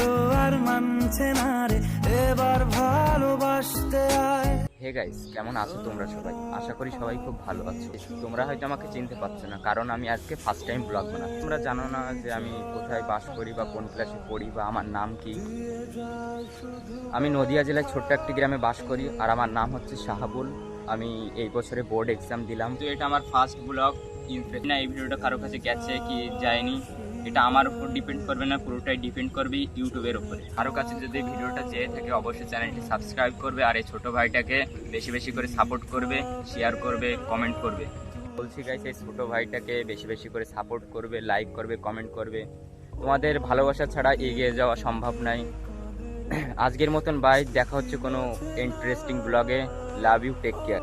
তো আর মানছে না রে, এবার ভালোবাসতে আয়। হে গাইস কেমন আছো তোমরা সবাই? আশা করি সবাই খুব ভালো আছো। তোমরা হয়তো আমাকে চিনতে পারছ না, কারণ আমি আজকে ফার্স্ট টাইম ব্লগ বানাচ্ছি। তোমরা জানো না যে আমি কোথায় বাস করি বা কোন ক্লাসে পড়ি বা আমার নাম কি? আমি নদিয়া জেলায় ছোট্ট একটি গ্রামে বাস করি, আর আমার নাম হচ্ছে শাহাবুল। আমি এই বছরে বোর্ড এক্সাম দিলাম। তো এটা আমার ফার্স্ট ব্লগ না, এই ভিডিওটা কারও কাছে গেছে কি যায়নি? এটা আমার উপর ডিপেন্ড করবে না, পুরোটাই ডিপেন্ড করবে ইউটিউবের উপরে। কারও কাছে যদি ভিডিওটা যেয়ে থাকে, অবশ্যই চ্যানেলটি সাবস্ক্রাইব করবে আর এই ছোট ভাইটাকে বেশি বেশি করে সাপোর্ট করবে শেয়ার করবে কমেন্ট করবে। বলছি গাইস এই ছোটো ভাইটাকে বেশি বেশি করে সাপোর্ট করবে লাইক করবে কমেন্ট করবে। তোমাদের ভালোবাসা ছাড়া এগিয়ে যাওয়া সম্ভব নয় আজকের মতন বাই দেখা হচ্ছে কোনো ইন্টারেস্টিং ব্লগে লাভ ইউ টেক কেয়ার